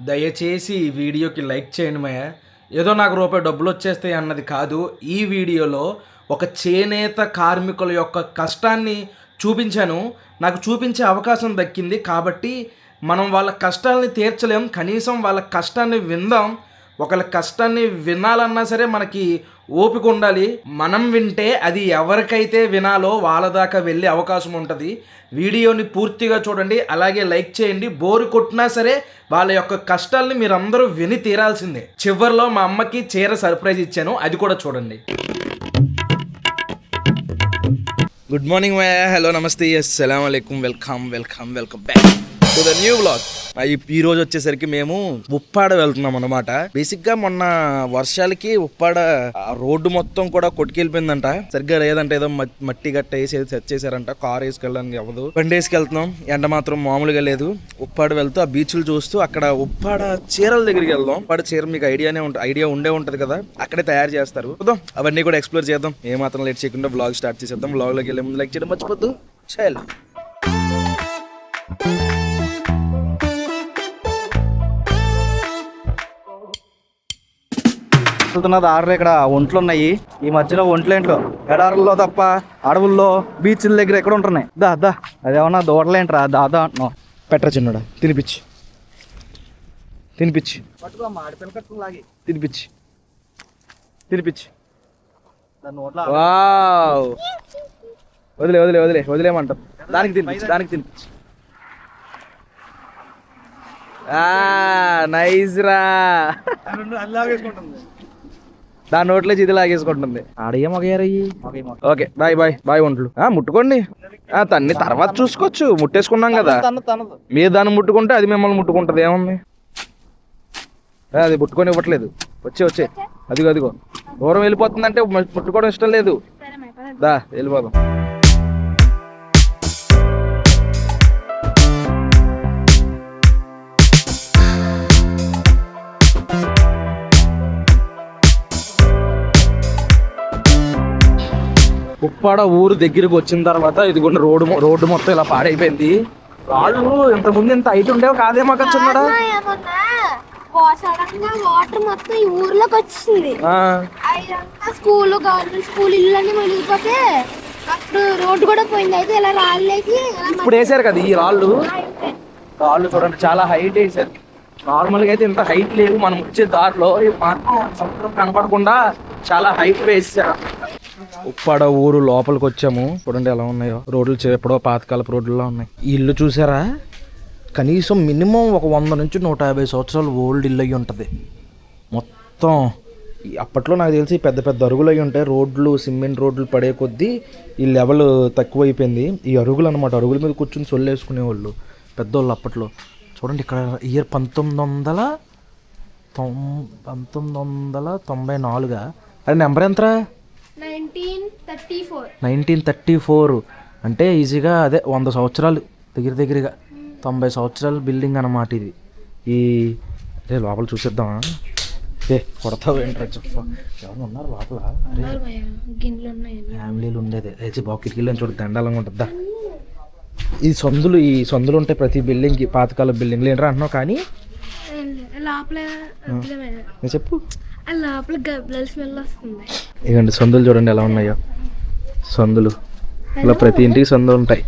దయచేసి ఈ వీడియోకి లైక్ చేయండి మయ్య ఏదో నాకు రూపాయి డబ్బులు వచ్చేస్తాయి అన్నది కాదు ఈ వీడియోలో ఒక చేనేత కార్మికుల యొక్క కష్టాన్ని చూపించాను. నాకు చూపించే అవకాశం దక్కింది కాబట్టి మనం వాళ్ళ కష్టాలని తీర్చలేం కనీసం వాళ్ళ కష్టాన్ని విందాం. ఒకళ్ళ కష్టాన్ని వినాలన్నా సరే మనకి ఓపిక ఉండాలి. మనం వింటే అది ఎవరికైతే వినాలో వాళ్ళ దాకా వెళ్ళే అవకాశం ఉంటుంది. వీడియోని పూర్తిగా చూడండి అలాగే లైక్ చేయండి. బోరు కొట్టినా సరే వాళ్ళ యొక్క కష్టాల్ని మీరందరూ విని తీరాల్సిందే. చివరిలో మా అమ్మకి చీర సర్ప్రైజ్ ఇచ్చాను అది కూడా చూడండి. గుడ్ మార్నింగ్ మై హలో నమస్తే అస్సలం అయికం welcome welcome welcome back to the new blog ఈ రోజు వచ్చేసరికి మేము ఉప్పాడ వెళ్తున్నాం అనమాట బేసిక్గా మొన్న వర్షాలకి ఉప్పాడ ఆ రోడ్డు మొత్తం కూడా కొట్టుకెళ్ళిపోయిందంట. సరిగ్గా లేదంటే ఏదో మట్టి గట్ట వేసి సెట్ చేశారంట. కార్ వేసుకెళ్ళడానికి అవ్వదు బండి వేసుకెళ్తున్నాం. ఎండ మాత్రం మామూలుగా లేదు. ఉప్పాడ వెళ్తూ ఆ బీచ్లు చూస్తూ అక్కడ ఉప్పాడ చీరల దగ్గరికి వెళ్దాం. ఉప్పాడ చీర మీకు ఐడియానే ఉంటుంది ఐడియా ఉండే ఉంటది కదా. అక్కడే తయారు చేస్తారు. అవన్నీ కూడా ఎక్స్ప్లోర్ చేద్దాం. ఏ మాత్రం లేట్ చేయకుండా బ్లాగ్ స్టార్ట్ చేసేద్దాం. బ్లాగ్లోకి వెళ్ళే ముందు లైక్ చేయడం మర్చిపోద్దు. చేయాలి వెళ్తున్న దారిలో ఇక్కడ ఒంట్లు ఉన్నాయి ఈ మధ్యలో ఒంట్లేంట్లో ఎడారుల్లో తప్ప అడవుల్లో బీచ్ల దగ్గర ఎక్కడ ఉంటున్నాయి. దా దా. అదేమన్నా దూడలేంట్రా దాదా అంటున్నావు. పెట్టరా చిన్నడా. తినిపించి తినిపించి తినిపించి తినిపించి వదిలే వదిలే వదిలే వదిలేమంటాం. దానికి తినిపించి దానికి తినిపించి నైస్ రా. దాని నోట్లో ఇది లాగేసుకుంటుంది. ఆడయ్య మగయ్యారయ్యి? ఓకే బాయ్ బాయ్ బాయ్ ఒంట్లు. ఆ, ముట్టుకోండి. ఆ, తన్ని తర్వాత చూసుకోవచ్చు ముట్టేసుకున్నాం కదా. తన తనదు. మీరు దాన్ని ముట్టుకుంటే అది మిమ్మల్ని ముట్టుకుంటది ఏముంది? అది ముట్టుకొని ఇవ్వట్లేదు. వచ్చే వచ్చే. అదిగో అదిగో. దూరం వెళ్ళిపోతుందంటే ముట్టుకోవడం ఇష్టం లేదు. దా వెళ్ళిపోదాం. ఉప్పాడ ఊరు దగ్గరికి వచ్చిన తర్వాత ఇదిగోండి రోడ్డు రోడ్డు మొత్తం ఇలా పాడైపోయింది. రాళ్ళు ఇంతకుముందు ఇంత హైట్ ఉండేవి కాదేమో చిన్నడా సడన్గా వాటర్ మొత్తం ఈ ఊర్లోకి వచ్చింది. స్కూల్ గవర్నమెంట్ స్కూల్ ఇల్లు అన్ని మునిగిపోతే అప్పుడు రోడ్డు కూడా పోయింది. అయితే ఇలా ఇప్పుడు వేసారు కదా ఈ రాళ్ళు. రాళ్ళు చూడండి చాలా హైట్ వేసారు. నార్మల్గా అయితే ఇంత హైట్ లేవు. మనం వచ్చే దారిలో ఈ మాత్రం సముద్రం కనపడకుండా చాలా హైట్ వేసారు. ఉప్పాడ ఊరు లోపలికి వచ్చాము చూడండి ఎలా ఉన్నాయో? రోడ్లు ఎప్పుడో పాతకాలపు రోడ్లలో ఉన్నాయి. ఇల్లు చూసారా? కనీసం మినిమం ఒక వంద నుంచి నూట యాభై సంవత్సరాలు ఓల్డ్ ఇల్లు అయ్యి ఉంటుంది. మొత్తం ఈ అప్పట్లో నాకు తెలిసి పెద్ద పెద్ద అరుగులు అయి ఉంటాయి రోడ్లు సిమెంట్ రోడ్లు పడే కొద్దీ ఈ లెవెల్ తక్కువైపోయింది. ఈ అరుగులు అనమాట అరుగుల మీద కూర్చుని సొల్లేసుకునేవాళ్ళు పెద్దోళ్ళు అప్పట్లో. చూడండి ఇక్కడ ఇయర్ పంతొమ్మిది వందల తొం పంతొమ్మిది వందల తొంభై నాలుగా. అది నెంబర్ ఎంతరా? Nineteen thirty four. అంటే ఈజీగా అదే వంద సంవత్సరాలు దగ్గర దగ్గరగా తొంభై సంవత్సరాల బిల్డింగ్ అన్నమాట ఇది. ఈ అదే లోపల చూసేద్దామా? ఏ కొడతావు ఏంట్రా చెప్ప. ఎవరు ఉన్నారు లోపల? ఫ్యామిలీలు ఉండేది. అయితే బాగా కిటికీలో చూడు దండాలంగా ఉంటుందా? ఈ సందులు ఈ సందులు ఉంటాయి ప్రతి బిల్డింగ్కి పాతకాల బిల్డింగ్లు ఏంట్రా అంటున్నావు? కానీ లోపల చెప్పు. లోపల గబ్బల స్మెల్ వస్తుంది. ఇవ్వండి సందులు చూడండి ఎలా ఉన్నాయో. సందులు. ఇలా ప్రతి ఇంటికి సందులు ఉంటాయి.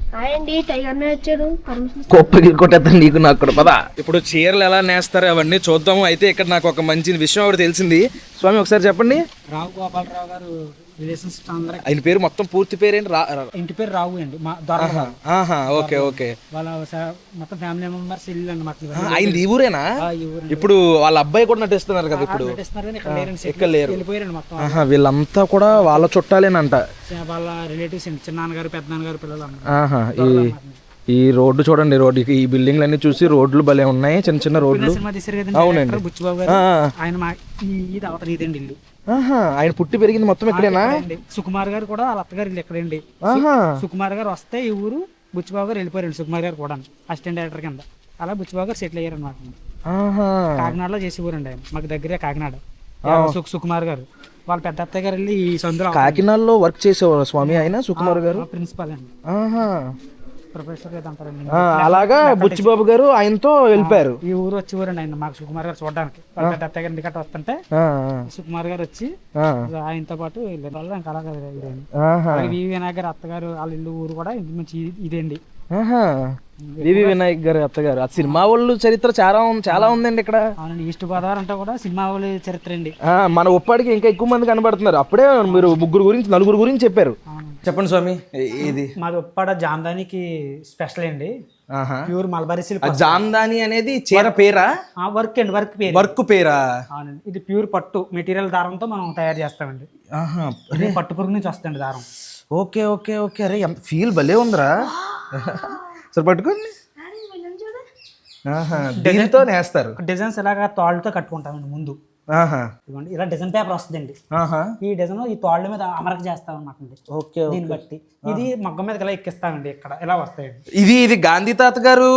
కొప్పకి కొట్టేద్దాం నీకు నాకు కూడా పదా. ఇప్పుడు చీరలు ఎలా నేస్తారు అవన్నీ చూద్దాము. అయితే ఇక్కడ నాకు ఒక మంచి విషయం ఒకటి తెలిసింది. స్వామి ఒకసారి చెప్పండి. రావు గోపాలరావు గారు రిలేషన్స్ ఆయన పేరు మొత్తం పూర్తి పేరేంటి? రా ఇంటి పేరు రావు అండి. మా దొర ఆహా ఓకే ఓకే. వాళ్ళ మొత్తం ఫ్యామిలీ మెంబర్స్ ఇల్లు అనమాట ఆ, ఆయనది ఈ ఊరేనా? ఇప్పుడు వాళ్ళ అబ్బాయి కూడా నటిస్తున్నారు కదా ఇప్పుడు? ఇక్కడ లేరు. మొత్తం వీళ్ళంతా కూడా వాళ్ళ చుట్టాలేనంట. వాళ్ళ రిలేటివ్స్ అండి. చిన్నాన్నగారు పెద్దనాన్నగారు పిల్లలు అందరూ. ఆహా ఈ ఈ రోడ్డు చూడండి రోడ్డు ఈ బిల్డింగ్లు అన్ని చూసి రోడ్లు భలే ఉన్నాయి చిన్న చిన్న రోడ్లు. అవునండి. ఆయన ఇదండి ఇల్లు. ఆయన పుట్టి పెరిగింది మొత్తం ఇక్కడేనా? ఇక్కడండి. సుకుమార్ గారు కూడా వాళ్ళ అత్తగారు ఆహా. సుకుమార్ గారు వస్తే ఈ ఊరు బుచ్చిబాబు గారు వెళ్ళిపోయారండి సుకుమార్ గారు కూడా అసిస్టెంట్ డైరెక్టర్ కింద. అలా బుచ్చిబాబు గారు సెటిల్ అయ్యారు అనమాట కాకినాడలో చేసి ఊరండి ఆయన మాకు దగ్గరే కాకినాడ. సుక్ సుకుమార్ గారు. వాళ్ళ పెద్ద అత్తయ్య గారు వెళ్ళి ఈ సందులో కాకినాడలో వర్క్ చేసేవారు స్వామి ఆయన సుకుమార్ గారు? ప్రిన్సిపాల్ అండి. అలాగా బుచ్చిబాబు గారు ఆయనతో వెళ్ళిపోయారు. ఈ ఊరు వచ్చి ఊరండి ఆయన మాకు సుకుమార్ గారు చూడడానికి. అత్తయ్య గారి ఇంటికట్ట వస్తుంటే సుకుమార్ గారు వచ్చి ఆయనతో పాటు వెళ్ళారు. అలాగే వివి వినాయక్ గారు అత్తగారు వాళ్ళ ఇల్లు ఊరు కూడా ఇ- ఇదేండి. ఆహా. వివి వినాయక్ గారు అత్తగారు. ఆ సినిమా వాళ్ళు చరిత్ర చాలా ఉంది- చాలా ఉందండి ఇక్కడ. అవునండి ఈస్ట్ గోదావరి అంటే కూడా సినిమా వాళ్ళ చరిత్ర అండి. ఆ, మన ఉప్పాడికి ఇంకా ఎక్కువ మంది కనబడుతున్నారు. అప్పుడే మీరు ముగ్గురు గురించి నలుగురు గురించి చెప్పారు. చెప్పండి స్వామి ఇది మాది ఉప్పాడ జాందానికి స్పెషల్ అండి. ఆహా. ప్యూర్ మల్బరీ సిల్క్ ఆ జామ్దాని అనేది చీర పేరా? వర్క్ అండి వర్క్ పేరు. వర్క్ పేరా? అవునండి ఇది ప్యూర్ పట్టు. మెటీరియల్ దారంతో మనం తయారు చేస్తామండి. పట్టు పురుగు నుంచి వస్తుంది దారం. Okay okay okay. అరే ఎంత ఫీల్ భలే ఉందిరా. సరే పట్టుకోండి నేస్తారు. డిజైన్స్ ఇలాగా తాళ్ళతో కట్టుకుంటామండి ముందు. ఇలా డిజైన్ పేపర్ వస్తుందండి. ఈ డిజైన్ ఈ తాళ్ళ మీద అమరక చేస్తాం అనమాట అండి ఓకే. దీన్ని బట్టి ఇది మగ్గం మీద ఇలా ఎక్కిస్తామండి ఇక్కడ. ఇలా వస్తాయండి. ఇది ఇది గాంధీ తాత గారు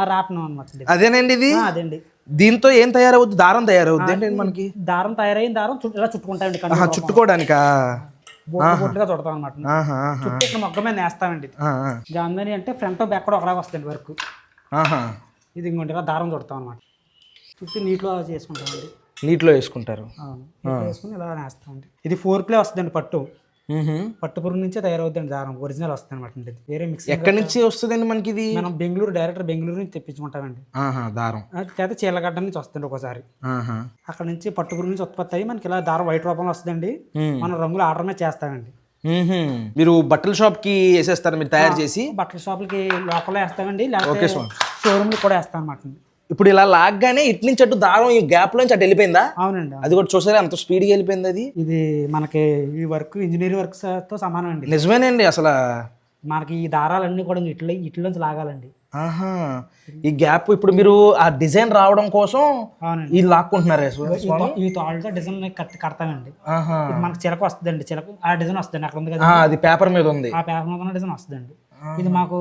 ఆ రాట్నం అనమాట అదేనండి ఇది? అదండి. దీంతో ఏం తయారవుద్ది? దారం తయారవుద్ది ఏంటండి మనకి? దారం తయారైన దారం ఇలా చుట్టుకుంటామండి చుట్టుకోవడానికా? బొట్టుగా చుడతాం అనమాట చుట్టూ ఇక్కడ మగ్గం మీద నేస్తామండి. జాందని అంటే ఫ్రంట్ బ్యాక్ కూడా ఒకలాగా వస్తుంది వర్క్. ఇది ఇంకోటి ఇలా దారం చుడతాం అనమాట చుట్టూ నీటిలో చేసుకుంటామండి. నీటిలో వేసుకుంటారు. వేసుకుని ఇలా నేస్తామండి. ఇది ఫోర్ ప్లే వస్తుందండి పట్టు. పట్టు పురుగు నుంచే తయారవుద్దండి దారం. ఒరిజినల్ వస్తుంది అనమాట ఇది. వేరే మిక్సింగ్ ఎక్కడి నుంచి వస్తుందండి మనకి ఇది? మనం బెంగళూరు డైరెక్టర్ బెంగళూరు నుంచి తెప్పించుకుంటామండి. దారం. అయితే చీలగడ్డ నుంచి వస్తుంది ఒకసారి అక్కడ నుంచి పట్టు పురుగు నుంచి ఉత్పత్తి అయ్యి మనకి ఇలా దారం వైట్ రూపంలో వస్తుందండి. మనం రంగులు ఆర్డర్ మీద చేస్తామండి. మీరు బట్టల షాప్కి వేసేస్తారు మీరు తయారు చేసి? బట్టల షాపులకి లోకల్లో వేస్తామండి. లేకపోతే షోరూమ్లు కూడా వేస్తాం అనమాట ఇప్పుడు ఇలా లాగ్గానే ఇటు నుంచి అటు దారం ఈ గ్యాప్ లోంచి అటు వెళ్ళిపోయిందా? అవునండి అది కూడా చూసారా? ఎంత స్పీడ్గా వెళ్ళిపోయింది అది? ఇది మనకి ఈ వర్క్ ఇంజనీరింగ్ వర్క్స్తో సమానం అండి. నిజమేనండి అసలు. మనకి ఈ దారాలన్నీ కూడా ఇట్లా ఇట్లోంచి లాగాలండి. ఆహా. ఈ గ్యాప్ ఇప్పుడు మీరు ఆ డిజైన్ రావడం కోసం అవునండి. ఇది లాక్కుంటున్నారు ఈ తాళ్ళతో డిజైన్ కట్ కడతామండి ఆహా. ఇది మనకి చిలక వస్తుందండి చిలక. ఆ డిజైన్ వస్తుంది అక్కడ ఉంది కదా? అది పేపర్ మీద ఉంది. ఆ పేపర్ మీద ఉన్న డిజైన్ వస్తుందండి. ఇది మాకు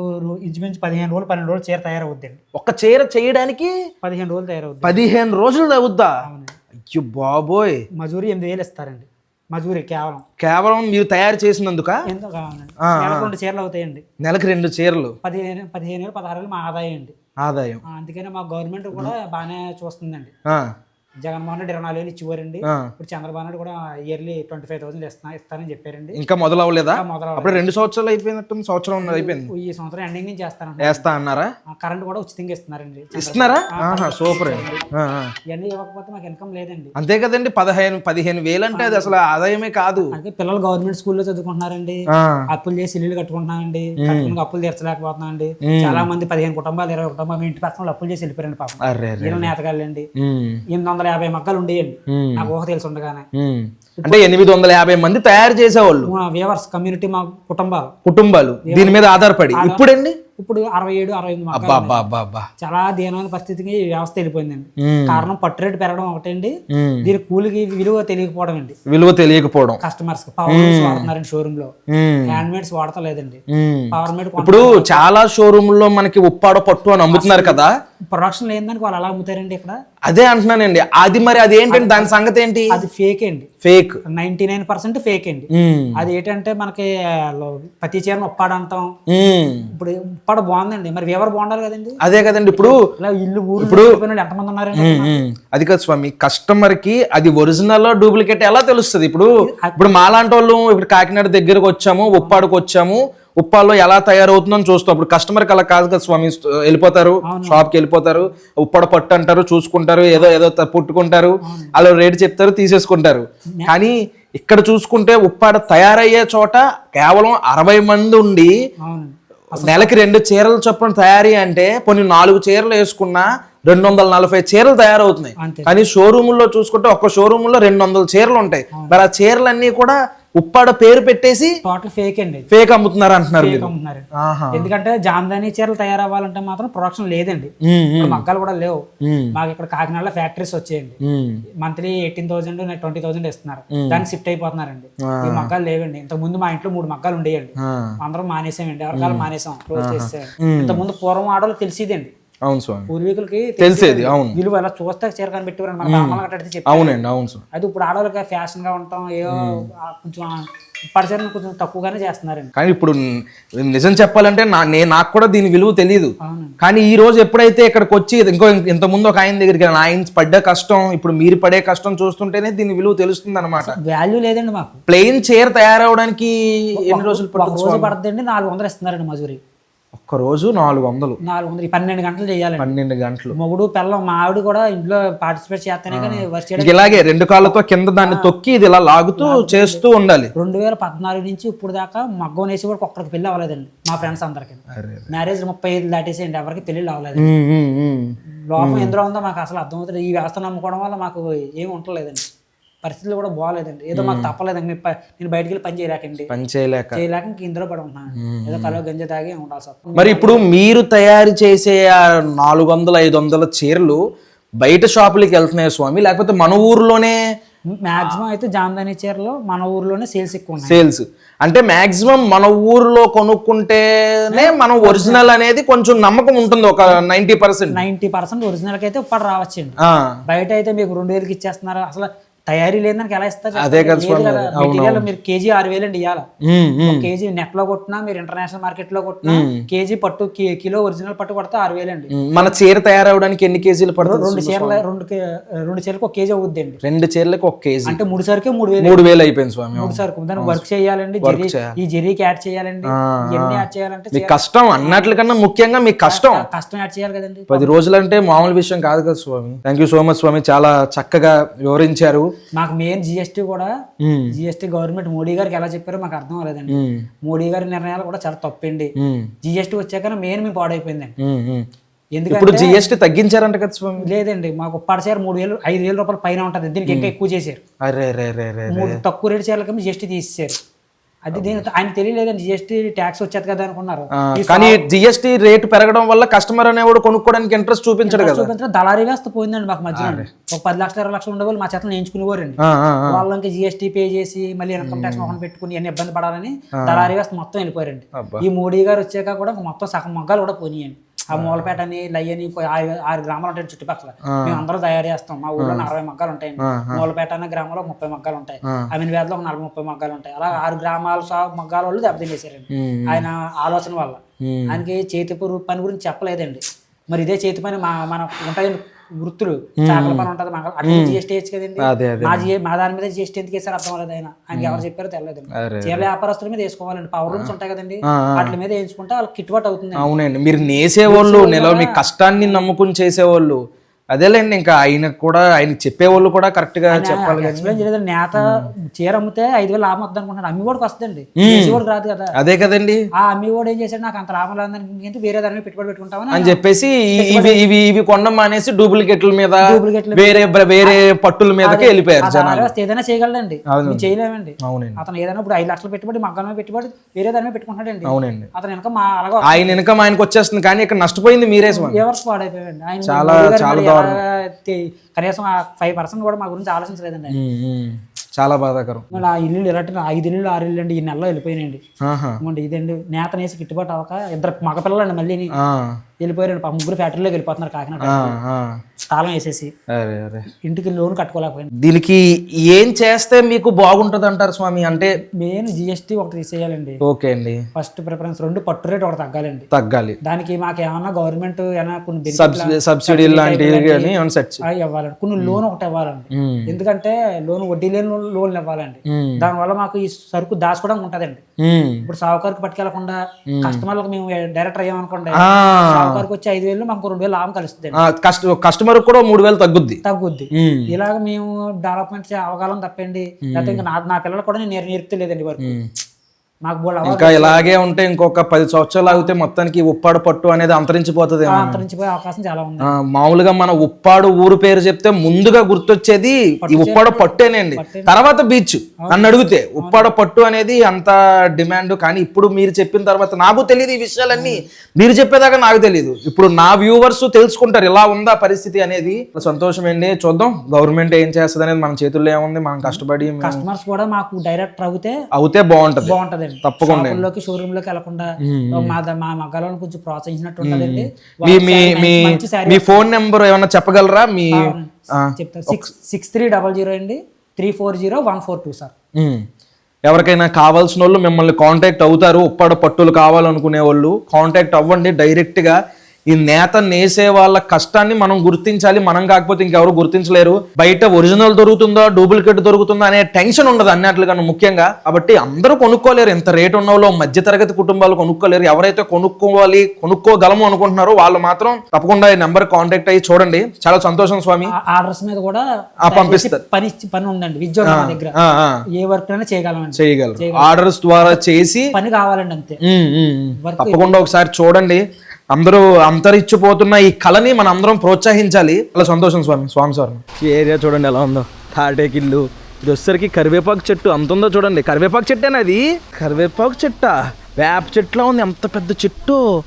ఇంచుమించు పదిహేను రోజులు పన్నెండు రోజులు చీర తయారవుద్దండి. ఒక చీర చేయడానికి పదిహేను రోజులు తయారవుద్ది. పదిహేను రోజులు అవుద్దా అయ్యో బాబోయ్. మజూరీ ఎనిమిది వేలు ఇస్తారండి. మజూరీ కేవలం. కేవలం మీరు తయారు చేసినందుక? ఎంతో కావాలండి నెలకు రెండు చీరలు అవుతాయండి. నెలకు రెండు చీరలు. పదిహేను పదిహేను వేలు పదహారు వేలు మా ఆదాయం అండి. ఆదాయం. అందుకని మా గవర్నమెంట్ కూడా బాగానే చూస్తుందండి. జగన్మోహన్ రెడ్డి ఇరవై నాలుగు వేలు ఇచ్చివారండి ఆ. ఇప్పుడు చంద్రబాబు నాయుడు కూడా ఇయర్లీ ట్వంటీ ఫైవ్ థౌసండ్ ఇస్తా ఇస్తానని చెప్పారండి. ఇంకా మొదలు అవ్వలేదా అప్పుడు రెండు సంవత్సరాలు అయిపోయినట్టు సంవత్సరం అయిపోయింది. ఈ సంవత్సరం ఎండింగ్ నుంచి చేస్తారండి వేస్తా అన్నారా? కరెంట్ కూడా ఉచితంగా ఇస్తున్నారండి. ఇస్తున్నారా? సూపర్. ఇవన్నీ ఇవ్వకపోతే మాకు ఇన్కమ్ లేదండి. అంతే కదండి పదిహేను పదిహేను వేలు అంటే అది అసలు ఆదాయమే కాదు. అందుకే పిల్లలు గవర్నమెంట్ స్కూల్లో చదువుకుంటున్నారండి. అప్పులు చేసి ఇల్లు కట్టుకుంటున్నామండి కట్టుకుని అప్పులు తీర్చలేకపోతున్నామండి చాలా మంది పదిహేను కుటుంబాలు ఇరవై కుటుంబాలు ఇంటి పక్కన అప్పులు చేసి వెళ్ళిపోయారండి పాపం. నేతగాళ్ళండి. ఎనిమిది వందల యాభై మగ్గాలు ఉండేయండి. నాకు ఊహ తెలిసి ఉండగానే. అంటే ఎనిమిది వందల యాభై మంది తయారు చేసేవాళ్ళు. వ్యూవర్స్ కమ్యూనిటీ మా కుటుంబాలు. కుటుంబాలు. దీని మీద ఆధారపడి. ఇప్పుడండి? ఇప్పుడు అరవై ఏడు అరవై ఎనిమిది చాలా దీనమైన పరిస్థితికి ఈ వ్యవస్థ వెళ్ళిపోయిందండి. కారణం పట్టు రేటు పెరగడం ఒకటండి. దీని కూలికి విలువ తెలియకపోవడం అండి విలువ తెలియకపోవడం. కస్టమర్స్ పవర్ మేడ్స్ వాడుతున్నారండి షోరూమ్లో. హ్యాండ్ మేడ్స్ వాడతలేదండి. పవర్ మేడ్ ఇప్పుడు చాలా షోరూమ్ మనకి ఉప్పాడ పట్టు అని అమ్ముతున్నారు కదా. ప్రొడక్షన్ లేదని వాళ్ళు అలా అమ్ముతారండి ఇక్కడ? అదే అంటున్నానండి. అది మరి అది ఏంటండి? దాని సంగతి ఏంటి? అది ఫేక్ అండి. Fake ninety nine percent fake అండి. అది ఏంటంటే మనకి ప్రతి చీరను ఉప్పాడు అంటాం. ఇప్పుడు ఉప్పాడు బాగుందండి. మరి ఎవరు బాగుండాలి కదండి? అదే కదండి. ఇప్పుడు ఇలా ఇల్లు ఊరు ఇప్పుడు ఎంతమంది ఉన్నారండి ఉమ్. అది కాదు స్వామి కస్టమర్కి అది ఒరిజినల్ డూప్లికేట్ ఎలా తెలుస్తుంది? ఇప్పుడు ఇప్పుడు మాలాంటి వాళ్ళు ఇప్పుడు కాకినాడ దగ్గరకు వచ్చాము ఉప్పాడుకు వచ్చాము ఉప్పాల్లో ఎలా తయారవుతుందని చూస్తాం. ఇప్పుడు కస్టమర్కి అలా కాదు కదా స్వామి వెళ్ళిపోతారు షాప్కి వెళ్ళిపోతారు ఉప్పాడ పట్టు అంటారు చూసుకుంటారు ఏదో ఏదో పుట్టుకుంటారు అలా రేటు చెప్తారు తీసేసుకుంటారు. కానీ ఇక్కడ చూసుకుంటే ఉప్పాడ తయారయ్యే చోట కేవలం అరవై మంది ఉండి నెలకి రెండు చీరలు చొప్పున తయారీ అంటే కొన్ని నాలుగు చీరలు వేసుకున్నా రెండు వందల నలభై చీరలు తయారవుతున్నాయి. కానీ షోరూముల్లో చూసుకుంటే ఒక్క షోరూముల్లో రెండు వందల చీరలు ఉంటాయి. మరి ఆ చీరలన్నీ కూడా ఉప్పాడ పేరు పెట్టేసి టోటల్ ఫేక్ అండి. ఫేక్ అమ్ముతున్నారు అంటున్నారు ఎందుకంటే జామ్దాని చీరలు తయారవ్వాలంటే మాత్రం ప్రొడక్షన్ లేదండి. మగ్గాలు కూడా లేవు. మాకు ఇక్కడ కాకినాడలో ఫ్యాక్టరీస్ వచ్చేయండి. Monthly eighteen thousand twenty thousand ఇస్తున్నారు. దానికి షిఫ్ట్ అయిపోతున్నారండి. ఈ మగ్గాలు లేవండి. ఇంత ముందు మా ఇంట్లో మూడు మగ్గాలు ఉండేయండి. అందరం మానేసామండి. ఎవరికాలు మానేసాం. క్లోజ్ చేసాం ఇంత ముందు పూర్వం ఆడలు తెలిసిదండి. అవును స్వామి. పూర్వీకులకి తెలిసేది. అవును. విలువ అలా చూస్తే చీర కనిపెట్టేవారు మన చెప్పి అవునండి అవును స్వామి. అది ఇప్పుడు ఆడవాళ్ళకి ఫ్యాషన్గా ఉంటాం ఏదో ఆ కొంచెం పడిచీరను కొంచెం తక్కువగానే చేస్తున్నారండి. కానీ ఇప్పుడు నిజం చెప్పాలంటే నా నేను నాకు కూడా దీని విలువ తెలియదు కానీ ఈ రోజు ఎప్పుడైతే ఇక్కడికి వచ్చి ఇంకో ఇంత ముందు ఒక ఆయన దగ్గరికి. ఆయన పడ్డ కష్టం ఇప్పుడు మీరు పడే కష్టం చూస్తుంటేనే దీని విలువ తెలుస్తుంది అనమాట వాల్యూ లేదండి మాకు. ప్లెయిన్ చైర్ తయారవడానికి ఎన్ని రోజులు రోజు పడుతుందండి నాలుగు వందలు ఇస్తున్నారండి మజూరి. ఒక్క రోజు నాలుగు వందలు నాలుగు వందలు పన్నెండు గంటలు చేయాలండి. పన్నెండు గంటలు. మొగుడు పిల్లం మా ఆవిడ కూడా ఇంట్లో పార్టిసిపేట్ చేస్తేనే కానీ వర్క్ ఇలాగే రెండు కాళ్ళతో కింద దాన్ని తొక్కి ఇది ఇలా లాగుతూ చేస్తూ ఉండాలి. రెండు వేల పద్నాలుగు నుంచి ఇప్పుడు దాకా మగ్గం వేసి కూడా ఒక్కరికి పెళ్ళి అవ్వలేదండి మా ఫ్రెండ్స్ అందరికి. మ్యారేజ్ ముప్పై ఐదు దాటేసేయండి ఎవరికి పెళ్ళి అవ్వలేదు. లోపం ఎందులో ఉందో మాకు అసలు అర్థమవుతుంది ఈ వ్యవస్థ నమ్ముకోవడం వల్ల మాకు ఏమి ఉండలేదండి పరిస్థితులు కూడా బాగాలేదండి. ఏదో మాకు తప్పలేదండి నేను బయటికి వెళ్ళి పని చేయలేకండి. పని చేయలేక. చేయలేక ఇంక ఇందులో పడి ఉంటున్నాను ఏదో కలవ గంజ తాగి ఉండాల్సి వస్తుంది. మరి ఇప్పుడు మీరు తయారు చేసే ఆ నాలుగు వందల ఐదు వందల చీరలు బయట షాపులకి వెళ్తున్నాయి స్వామి? లేకపోతే మన ఊర్లోనే మాక్సిమం అయితే జామదాని చీరలో మన ఊర్లోనే సేల్స్ ఎక్కువ సేల్స్. అంటే మాక్సిమం మన ఊర్లో కొనుక్కుంటేనే మనం ఒరిజినల్ అనేది కొంచెం నమ్మకం ఉంటుంది. ఒక నైంటీ పర్సెంట్. నైంటీ పర్సెంట్ ఒరిజినల్కి అయితే ఇప్పుడు రావచ్చండి. బయట అయితే మీకు రెండు వేలకి ఇచ్చేస్తున్నారు. అసలు తయారీ లేని దానికి ఎలా ఇస్తారు అదే కదా మెటీరియల్ మీరు కేజీ ఆరు వేలు అండి ఇవ్వాలి కేజీ నెట్లో కొట్టినా మీరు ఇంటర్నేషనల్ మార్కెట్లో కొట్టినా కేజీ పట్టు కిలో ఒరిజినల్ పట్టు కొడితే ఆరు వేలు అండి. మన చీర తయారవడానికి ఎన్ని కేజీలు పడుతుంది రెండు చీరల రెండు రెండు చీరలకు ఒక కేజీ అవుద్ది అండి. రెండు చీరలకు ఒక కేజీ. అంటే మూడు సరికి మూడు వేలు మూడు వేలు అయిపోయింది స్వామి మూడు సరుకు దానికి వర్క్ చేయాలండి ఈ జరీకి యాడ్ చేయాలండి ఇవన్నీ యాడ్ చేయాలంటే మీ కష్టం అన్నట్లకన్నా ముఖ్యంగా మీ కష్టం. కష్టం యాడ్ చేయాలి కదండి. పది రోజులంటే మామూలు విషయం కాదు కదా స్వామి. థ్యాంక్ యూ సో మచ్ స్వామి. చాలా చక్కగా వివరించారు. మాకు మెయిన్ జిఎస్టీ కూడా జిఎస్టీ గవర్నమెంట్ మోడీ గారికి ఎలా చెప్పారో మాకు అర్థం అవ్వలేదండి. మోడీ గారి నిర్ణయాలు కూడా చాలా తప్పండి. జిఎస్టీ వచ్చాక మెయిన్ మేము పాడైపోయిందండి. ఎందుకంటే జిఎస్టీ తగ్గించారంట కదా స్వామి? లేదండి మాకు పడసారి మూడు వేలు ఐదు వేల రూపాయల పైన ఉంటుంది. దీనికి ఇంకా ఎక్కువ చేశారు. తక్కువ రేటు చీరలకి జిఎస్టీ తీసేశారు. అది దీని ఆయన తెలియలేదండి జిఎస్టీ ట్యాక్స్ వచ్చేది కదా అనుకున్నారు. కానీ జిఎస్టీ రేటు పెరగడం వల్ల కస్టమర్ అనేవాడు కొనుక్కోవడానికి ఇంట్రెస్ట్ చూపించడు కదా. చూపించిన దళారీ వ్యవస్థ పోయిందండి మాకు మధ్యలో ఒక పది లక్షల ఇరవై లక్షలు ఉండేవాళ్ళు మా చేతలు నేర్చుకునేవారండి. వాళ్ళకి జిఎస్టీ పే చేసి మళ్ళీ ఇన్కమ్ ట్యాక్స్ మొహం పెట్టుకుని అన్ని ఇబ్బంది పడాలని దళారీ వ్యవస్థ మొత్తం వెళ్ళిపోయారండి. ఈ మోడీ గారు వచ్చాక కూడా మొత్తం సగం మగ్గాలు కూడా పోనీయండి. ఆ మూలపేట అని లయ్యని ఆరు గ్రామాలు ఉంటాయి చుట్టుపక్కల. మేము అందరూ తయారు చేస్తాం. మా ఊళ్ళో అరవై మగ్గాలు ఉంటాయండి. మూలపేట అనే గ్రామంలో ముప్పై మగ్గాలు ఉంటాయి. అమీన్ వేదలో ఒక నలభై ముప్పై మగ్గాలు ఉంటాయి. అలా ఆరు గ్రామాల మగ్గాల వాళ్ళు దెబ్బతినేసారండి. ఆయన ఆలోచన వల్ల. ఆయనకి చేతి పని గురించి చెప్పలేదండి. మరి ఇదే చేతి పని మా మన ఉంటాయండి. వృత్తులు. చాకల పని ఉంటుంది మాకు. అటు జిఎస్టీ కదండి. మా జిఏ మా దాని మీద జిఎస్టీ ఎందుకు వేసారు అర్థం అవ్వలేదు ఆయన. ఆయనకి ఎవరు చెప్పారో తెలియదు చీరల వ్యాపారస్తుల మీద వేసుకోవాలండి. పవర్ రూమ్స్ ఉంటాయి కదండి. వాటి మీద వేయించుకుంటే వాళ్ళకి కిట్టుబాటు అవుతుంది అవునండి. మీరు నేసేవాళ్ళు నిలవ మీ కష్టాన్ని నమ్ముకుని చేసేవాళ్ళు. అదేలేండి ఇంకా ఆయన కూడా ఆయన చెప్పేవాళ్ళు కూడా కరెక్ట్గా చెప్పాలి ఎక్స్ప్లెయిన్ చేయలేదు. నేత చీర అమ్మితే ఐదు వేలు లాభం వద్దు అనుకుంటున్నాడు అమ్మి కూడా వస్తుందండి కూడా రాదు కదా. అదే కదండి. ఆ అమ్మి కూడా ఏం చేశాడు? నాకు అంత లాభం రాదని వేరే దాని మీద పెట్టుబడి పెట్టుకుంటామని అని చెప్పేసి ఇవి ఇవి ఇవి కొనడం మానేసి డూప్లికేట్ల మీద వేరే వేరే పట్టుల మీదకి వెళ్ళిపోయారు వ్యవస్థ ఏదైనా. మేము చేయలేమండి. అవునండి. అతను ఏదైనా ఇప్పుడు ఐదు లక్షలు పెట్టుబడి మగ్గం మీద పెట్టుబడి వేరే దాని మీద పెట్టుకుంటాడండి అవునండి. అతను వెనక మా అలాగా ఆయన ఇన్కమ్ ఆయనకు వచ్చేస్తుంది కానీ ఇక్కడ నష్టపోయింది మీరే ఎవరికి పాడైపోయాడు ఆయన చాలా- చాలా కనీసం ఆ ఫైవ్ పర్సెంట్ కూడా మా గురించి ఆలోచించలేదండి. చాలా బాధాకరం. మళ్ళీ ఆ ఇల్లు ఇలాంటి ఐదు ఇల్లు ఆరు ఇల్లు అండి ఈ నెలలో. ఇదిగోండి ఇదండి నేత నేసి గిట్టుబాటు అవ్వక ఇద్దరు మగపిల్లలండి మళ్ళీ ఆ, వెళ్ళిపోయారండి పాపం ముగ్గురు ఫ్యాక్టరీలోకి వెళ్ళిపోతున్నారు కాకినాడ. తాళం వేసేసి. ఇంటికి లోన్ కట్టుకోలేకపోయింది దీనికి ఏం చేస్తే మీకు బాగుంటది అంటారు స్వామి? అంటే మెయిన్ జిఎస్టీ ఒకటి తీసేయాలండి. ఓకే అండి. ఫస్ట్ ప్రిఫరెన్స్ రెండు పట్టు రేట్ ఒకటి తగ్గాలండి. తగ్గాలి. దానికి మాకు ఏమన్నా గవర్నమెంట్ ఏమైనా కొన్ని సబ్సిడీ లాంటివి ఇవ్వాలండి. కొన్ని లోన్ ఒకటి ఇవ్వాలండి. ఉమ్, ఎందుకంటే లోన్ వడ్డీ లేని లోన్లు ఇవ్వాలండి. ఉమ్, దానివల్ల మాకు ఈ సరుకు దాచుకోవడానికి ఉంటదండి. ఇప్పుడు సావుకారికి పట్టుకెళ్ళకుండా కస్టమర్లకు మేము డైరెక్ట్ అయ్యామనుకోండి ఆ, సావుకారికి వచ్చి ఐదు వేలు మాకు రెండు వేలు లాభం కలుస్తుంది. కస్టమర్ కూడా మూడు వేలు తగ్గుద్ది. తగ్గుద్ది. ఇలాగ మేము డెవలప్మెంట్ అవగాహన తప్పండి. లేకపోతే ఇంకా నా పిల్లలు కూడా నేను నేర్- నేర్పుతలేదండి వరకు. మాకు ఇంకా ఇలాగే ఉంటే ఇంకొక పది సంవత్సరాలు ఆగితే మొత్తానికి ఉప్పాడు పట్టు అనేది అంతరించిపోతుంది అంతరించిపోయే అవకాశం చాలా ఉంది. మామూలుగా మన ఉప్పాడు ఊరు పేరు చెప్తే ముందుగా గుర్తొచ్చేది ఈ ఉప్పాడ పట్టేనండి. తర్వాత బీచ్ నన్ను అడిగితే ఉప్పాడ పట్టు అనేది అంత డిమాండ్ కానీ ఇప్పుడు మీరు చెప్పిన తర్వాత నాకు తెలియదు ఈ విషయాలన్నీ. మీరు చెప్పేదాకా నాకు తెలియదు ఇప్పుడు నా వ్యూవర్స్ తెలుసుకుంటారు ఇలా ఉందా పరిస్థితి అనేది. సంతోషం అండి చూద్దాం. గవర్నమెంట్ ఏం చేస్తుంది అనేది మన చేతుల్లో ఏముంది? మనం కష్టపడి కస్టమర్స్ కూడా మాకు డైరెక్ట్ అవుతే అవుతే బాగుంటది. బాగుంటదండి ఉంటదండి తప్పకుండా. షోరూమ్లోకి వెళ్ళకుండా మా మా మగ్గాలను కొంచెం ప్రోత్సహించినట్టు ఉంటదండి. మీ మీ మీ ఫోన్ నెంబర్ ఏమన్నా చెప్పగలరా? మీ చెప్తారు six six three double zero అండి. Three four zero one four two sir. ఎవరికైనా కావాల్సిన వాళ్ళు మిమ్మల్ని కాంటాక్ట్ అవుతారు. ఉప్పాడ పట్టులు కావాలనుకునే వాళ్ళు కాంటాక్ట్ అవ్వండి. డైరెక్ట్గా ఈ నేత నేసే వాళ్ళ కష్టాన్ని మనం గుర్తించాలి. మనం కాకపోతే ఇంకెవరు గుర్తించలేరు. బయట ఒరిజినల్ దొరుకుతుందా? డూప్లికేట్ దొరుకుతుందా? అనే టెన్షన్ ఉండదు అన్నట్లుగా ముఖ్యంగా. కాబట్టి అందరూ కొనుక్కోలేరు. ఎంత రేట్ ఉన్న వాళ్ళు మధ్యతరగతి కుటుంబాలు కొనుక్కోలేరు. ఎవరైతే కొనుక్కోవాలి కొనుక్కోగలము అనుకుంటున్నారో వాళ్ళు మాత్రం తప్పకుండా ఈ నెంబర్ కాంటాక్ట్ అయ్యి చూడండి. చాలా సంతోషం స్వామి. ఆర్డర్స్ మీద కూడా పంపిస్తారు. పని పని ఉందండి విద్యోగం దగ్గర. ఏ వర్క్ అయినా చేయగలమండి చేయగలరు. ఆర్డర్స్ ద్వారా చేసి పని కావాలండి అంతే. తప్పకుండా ఒకసారి చూడండి. అందరూ అంతరించిపోతున్న ఈ కళని మన అందరం ప్రోత్సహించాలి. చాలా సంతోషం స్వామి స్వామి సార్. ఈ ఏరియా చూడండి ఎలా ఉందో. తాటేకి కిల్లు ఇది వచ్చేసరికి కరివేపాకు చెట్టు. అంత ఉందో చూడండి. కరివేపాకు చెట్టేనా అది కరివేపాకు చెట్ట? వేప చెట్టులా ఉంది. ఎంత పెద్ద చెట్టు.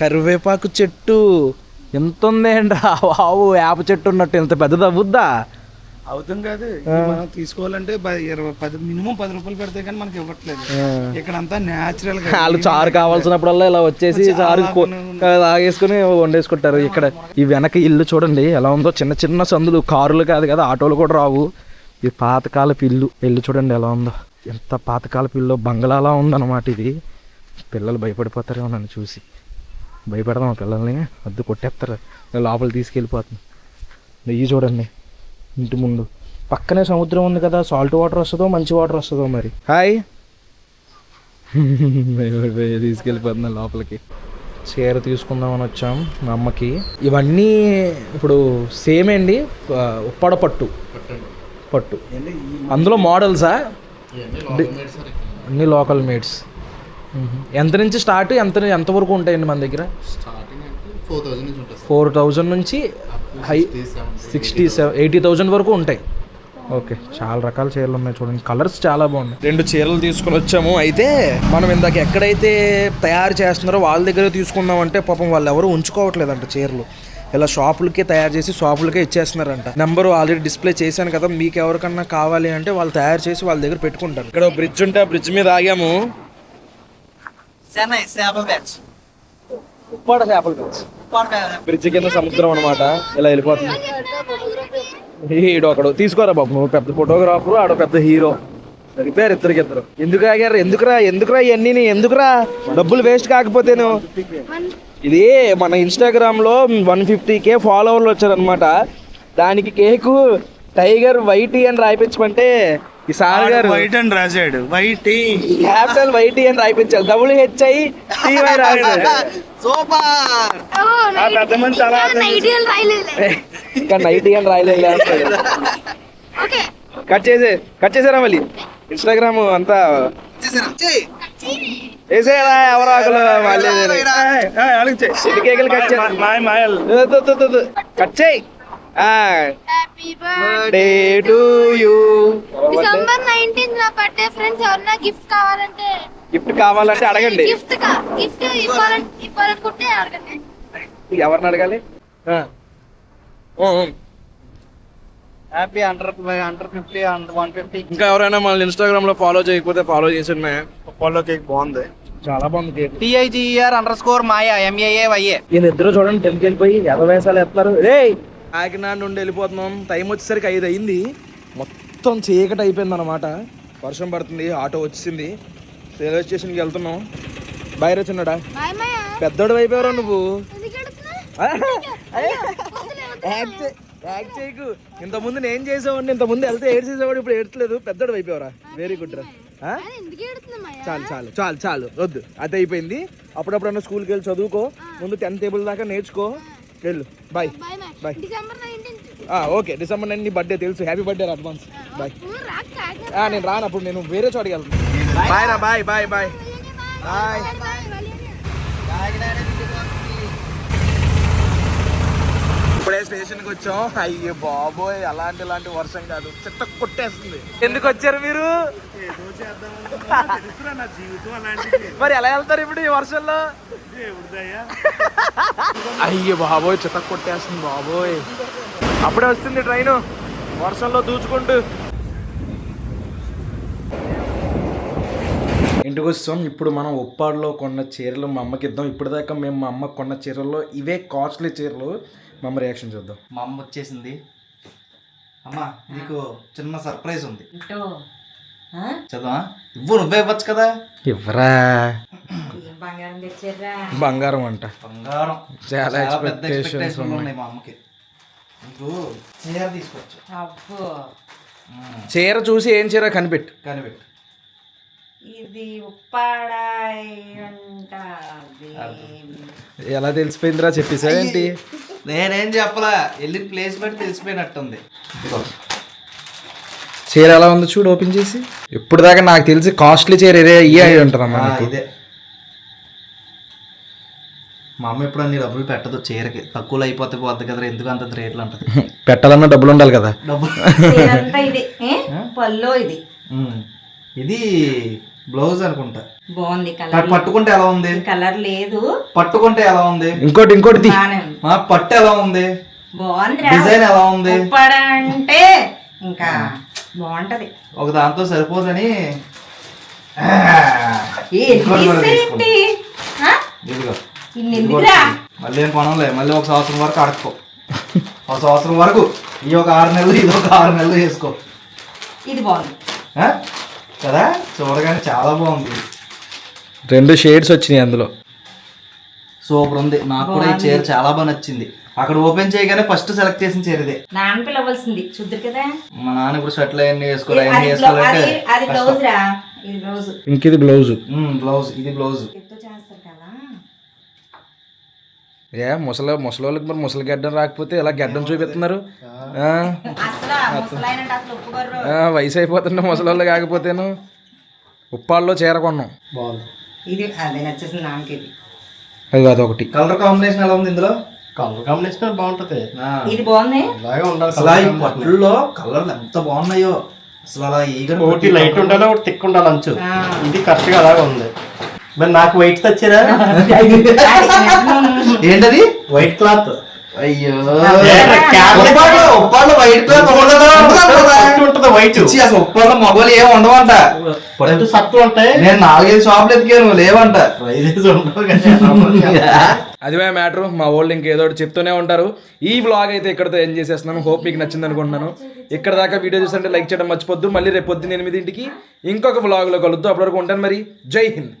కరివేపాకు చెట్టు. ఎంత ఉంది వావు వేప చెట్టు ఉన్నట్టు. ఎంత పెద్దది అవ్వుద్దా? అవుతుంది కాదు. మనం తీసుకోవాలంటే ఇరవై పది మినిమం పది రూపాయలు పెడితే కానీ మనకి ఇవ్వట్లేదు. ఇక్కడ అంతా న్యాచురల్గా వాళ్ళు చారు కావాల్సినప్పుడల్లా ఇలా వచ్చేసి చారు తాగేసుకుని వండేసుకుంటారు. ఇక్కడ ఈ వెనక ఇల్లు చూడండి ఎలా ఉందో చిన్న చిన్న సందులు. కారులు కాదు కదా ఆటోలు కూడా రావు. ఇది పాతకాలపు ఇల్లు ఇల్లు చూడండి ఎలా ఉందో. ఎంత పాతకాలపు ఇల్లు బంగ్లాలా ఉందన్నమాట ఇది. పిల్లలు భయపడిపోతారేమో నన్ను చూసి. భయపెడదాం పిల్లల్ని. వద్దు కొట్టేస్తారు. లోపల తీసుకెళ్ళిపోతుంది నెయ్యి చూడండి. ఇంటి ముందు. పక్కనే సముద్రం ఉంది కదా సాల్ట్ వాటర్ వస్తుందో మంచి వాటర్ వస్తుందో మరి. హాయ్. తీసుకెళ్ళిపోతున్నా లోపలికి? చీర తీసుకుందామని వచ్చాం మా అమ్మకి. ఇవన్నీ ఇప్పుడు సేమ్ అండి ఉప్పాడ పట్టు. పట్టు. అందులో మోడల్సా? అన్ని లోకల్ మేడ్స్ ఎంత నుంచి స్టార్ట్? ఎంత ఎంత వరకు ఉంటాయండి మన దగ్గర? ఫోర్ థౌజండ్ నుంచి high sixty seven eighty thousand వరకు ఉంటాయి. ఓకే చాలా రకాల చీరలు ఉన్నాయి చూడండి. కలర్స్ చాలా బాగున్నాయి. రెండు చీరలు తీసుకుని వచ్చాము. అయితే మనం ఇందాక ఎక్కడైతే తయారు చేస్తున్నారో వాళ్ళ దగ్గర తీసుకుందామంటే పాపం వాళ్ళు ఎవరు ఉంచుకోవట్లేదంట చీరలు. ఇలా షాపులకే తయారు చేసి షాపులకే ఇచ్చేస్తున్నారంట. నెంబర్ ఆల్రెడీ డిస్ప్లే చేశాను కదా మీకు ఎవరికన్నా కావాలి అంటే వాళ్ళు తయారు చేసి వాళ్ళ దగ్గర పెట్టుకుంటారు. ఇక్కడ బ్రిడ్జ్ ఉంటే ఆ బ్రిడ్జ్ మీద ఆగాము. ఉప్పాడ చేపల బ్రిడ్జ్ బ్రిడ్జ్ కింద సముద్రం అనమాట ఇలా వెళ్ళిపోతుంది. హీడో ఒకడు తీసుకోరా బాబు నువ్వు పెద్ద ఫోటోగ్రాఫర్ ఆడ పెద్ద హీరో. సరిపోయారు ఇద్దరికి ఇద్దరు. ఎందుకు ఆగారు? ఎందుకురా? ఎందుకురా ఇవన్నీ ఎందుకురా? డబ్బులు వేస్ట్ కాకపోతేను. ఇది మన ఇన్స్టాగ్రామ్లో వన్ ఫిఫ్టీ కే ఫాలోవర్లు వచ్చారనమాట దానికి కేకు టైగర్ వైటీ అని రాయిపించమంటే ఈ సార్ గారు వైట్ అని రాశాడు. వైట్. క్యాపిటల్ వైటీ అని రాయిపించాలి W H I T Y రాశాడు. ఐడియల్ రాయలేదు ఇంకా నైటీ అని రాయలేదు ఓకే. కట్ చేసే కట్ చేసారా మళ్ళీ? ఇన్స్టాగ్రామ్ అంతా వేసేయరా ఎవరో ఆకలి మళ్ళీ కట్ చేసి కట్ చేయి. Happy day to you December nineteenth నా బర్త్డే ఫ్రెండ్స్ ఎవరన్నా గిఫ్ట్ కావాలంటే. గిఫ్ట్ కావాలంటే అడగండి. గిఫ్ట్ గిఫ్ట్ ఇవ్వాలంటే ఇవ్వాలనుకుంటే అడగండి. ఎవరిని అడగాలి. Happy under under fifty one fifty ఇంకా ఎవరైనా మన ఇన్స్టాగ్రామ్లో ఫాలో చేయకపోతే ఫాలో చేసి ఉన్నాయి పళ్ళు కేక్ బాగుంది. చాలా బాగుంది cake T I G R underscore Maya M A A Y A వీళ్ళిద్దరూ చూడండి టెన్కి వెళ్ళిపోయి వేసాలు ఎత్తారు రే కాకినాడ నుండి వెళ్ళిపోతున్నాం. టైం వచ్చేసరికి ఐదు అయింది. మొత్తం చీకటి అయిపోయింది అనమాట వర్షం పడుతుంది ఆటో వచ్చింది రైల్వే స్టేషన్కి వెళ్తున్నాం. బయట చిన్నడా. పెద్దోడు అయిపోయావు నువ్వు? యాక్ట్ చేయకు. ఇంతకుముందు నేను చేసేవాడిని ఇంతకుముందు వెళ్తే ఏడు చేసేవాడు ఇప్పుడు ఏడ్చలేదు పెద్దోడు అయిపోయావురా వెరీ గుడ్ రా. చాలు చాలు చాలు చాలు. వద్దు. అది అయిపోయింది అప్పుడప్పుడన్నా స్కూల్కి వెళ్ళి చదువుకో. ముందు టెన్త్ టేబుల్ దాకా నేర్చుకో. వెళ్ళు bye bye okay December nine నీ బర్త్డే తెలుసు హ్యాపీ బర్త్డే అడ్వాన్స్ బాయ్ నేను రాను అప్పుడు నేను వేరే చోటికి వెళ్తాను బాయ్ రా bye bye bye bye bye bye ఇప్పుడే స్టేషన్కి వచ్చాం. అయ్యో బాబోయ్ అలాంటి ఇలాంటి వర్షం కాదు. చెత్త కొట్టేస్తుంది. ఎందుకు వచ్చారు మీరు? నా జీవితం అలాంటిది. మరి ఎలా వెళ్తారు ఇప్పుడు ఈ వర్షంలో? అయ్యో బాబోయ్ చెత్త కొట్టేస్తుంది బాబోయ్. అప్పుడే వస్తుంది ట్రైన్. వర్షంలో దూచుకుంటూ. ఇంటికి వస్తాం. ఇప్పుడు మనం ఉప్పాడులో కొన్న చీరలు మా అమ్మకి ఇద్దాం. ఇప్పటిదాకా మేము మా అమ్మకి కొన్న చీరల్లో ఇవే కాస్ట్లీ చీరలు. మా అమ్మ రియాక్షన్ చూద్దాం. మా అమ్మ వచ్చేసింది. అమ్మా నీకు చిన్న సర్ప్రైజ్ ఉంది. చదవా? ఇవ్వు నువ్వే ఇవ్వచ్చు కదా? ఇవ్వరా? బంగారం తెచ్చారా బంగారం అంట. బంగారం. చాలా చాలా పెద్ద ఎక్స్పెక్టేషన్లు ఉన్నాయి. మా అమ్మకి. నీకు చీర తీసుకొచ్చు. అబ్బో. చీర చూసి ఏం చీర కనిపెట్టు. కనిపెట్టు. ఇది ఉప్పాడాయి అంట ఎలా తెలిసిపోయిందిరా చెప్పేసా ఏంటి నేనేం చెప్పలా వెళ్ళిన ప్లేస్ బట్టి తెలిసిపోయినట్టుంది. చీర ఎలా ఉందో చూడు ఓపెన్ చేసి ఇప్పుడు దాకా నాకు తెలిసి కాస్ట్లీ చీర ఇదే ఇయ్యి అయి ఉంటారమ్మా ఆ. ఇదే మా అమ్మ ఎప్పుడు అన్ని డబ్బులు పెట్టదు చీరకి తక్కువలో అయిపోతే పోద్ది కదా ఎందుకు అంత రేట్లు అంటది పెట్టాలన్నా డబ్బులు ఉండాలి కదా డబ్బులు ఇదంతా ఇది ఏ? పల్లో ఇది ఉమ్. ఇది బ్లౌజ్ అనుకుంటా. బాగుంది కలర్ పట్టుకుంటే ఎలా ఉంది? కలర్ లేదు. పట్టుకుంటే ఎలా ఉంది? ఇంకోటి ఇంకోటి పట్టు ఎలా ఉంది? బాగుంది డిజైన్ ఎలా ఉంది? అంటే ఇంకా బాగుంటది. ఒక దాంతో సరిపోదని? ఇదిగో. మళ్ళీ ఏం కొనంలే మళ్ళీ ఒక సంవత్సరం వరకు అడక్కో ఒక సంవత్సరం వరకు ఈ ఒక ఆరు నెలలు ఇది ఒక ఆరు నెలలు వేసుకో. ఇది బాగుంది? కదా? చూడగానే చాలా బాగుంది. రెండు షేడ్స్ వచ్చినాయి అందులో. సూపర్ ఉంది. నాకు కూడా ఈ చీర చాలా బాగా నచ్చింది. అక్కడ ఓపెన్ చేయగానే ఫస్ట్ సెలెక్ట్ చేసిన చీర ఇదే నాన్న పిలవలసింది. చూద్దరు కదా? మా నాన్న ఇప్పుడు స్వెట్లు అవన్నీ వేసుకోవాలి అవన్నీ వేసుకోవాలంటే అది- బ్లౌజ్ రా ఇది బ్లౌజ్. ఇంక ఇది బ్లౌజ్. బ్లౌజ్. ఇది బ్లౌజ్. ఏ ముసలి ముసలోళ్ళకి మరి ముసలి గడ్డం రాకపోతే ఇలా గడ్డం చూపిస్తున్నారు? వయసు అయిపోతుంటే ముసలోళ్ళు కాకపోతేను ఉప్పాల్లో చీర కొన్నాం. ఇది అదే నచ్చేసింది నాన్నకి ఇది. అది అదొకటి కలర్ కాంబినేషన్ ఎలా ఉంది ఇందులో? కలర్ కాంబినేషన్ బాగుంటది. ఆ. ఇది బాగుంది? అలాగే ఉండాలి అసలు ఈ పట్టుల్లో కలర్లు ఎంత బాగున్నాయో. అసలు అలా ఈగలు ఒకటి లైట్ ఉండాలి ఒకటి తిక్ ఉండాలి అంచు. ఇది కరెక్ట్గా అలాగే ఉంది. మరి నాకు వైట్ తెచ్చారా? ఏంటది? వైట్ క్లాత్ అయ్యో. వైట్ క్లాత్ ఉంటది వైట్ అసలు మగవాళ్ళు ఉండవంట. ఉంటాయి. నేను నాలుగైదు షాపులు ఎతికాను లేవంట. అదివే మ్యాటర్ మా వాళ్ళు ఇంకేదో చెప్తూనే ఉంటారు. ఈ వ్లాగ్ అయితే ఇక్కడతో ఎండ్ చేసేస్తున్నాను. హోప్ మీకు నచ్చింది అనుకుంటున్నాను. ఇక్కడ దాకా వీడియో చూస్తుంటే లైక్ చేయడం మర్చిపోద్దు. మళ్ళీ రేపు పొద్దున్న ఎనిమిదింటికి ఇంకొక వ్లాగ్లో కలుద్దాం. అప్పటివరకు ఉంటాను మరి. జై హింద్.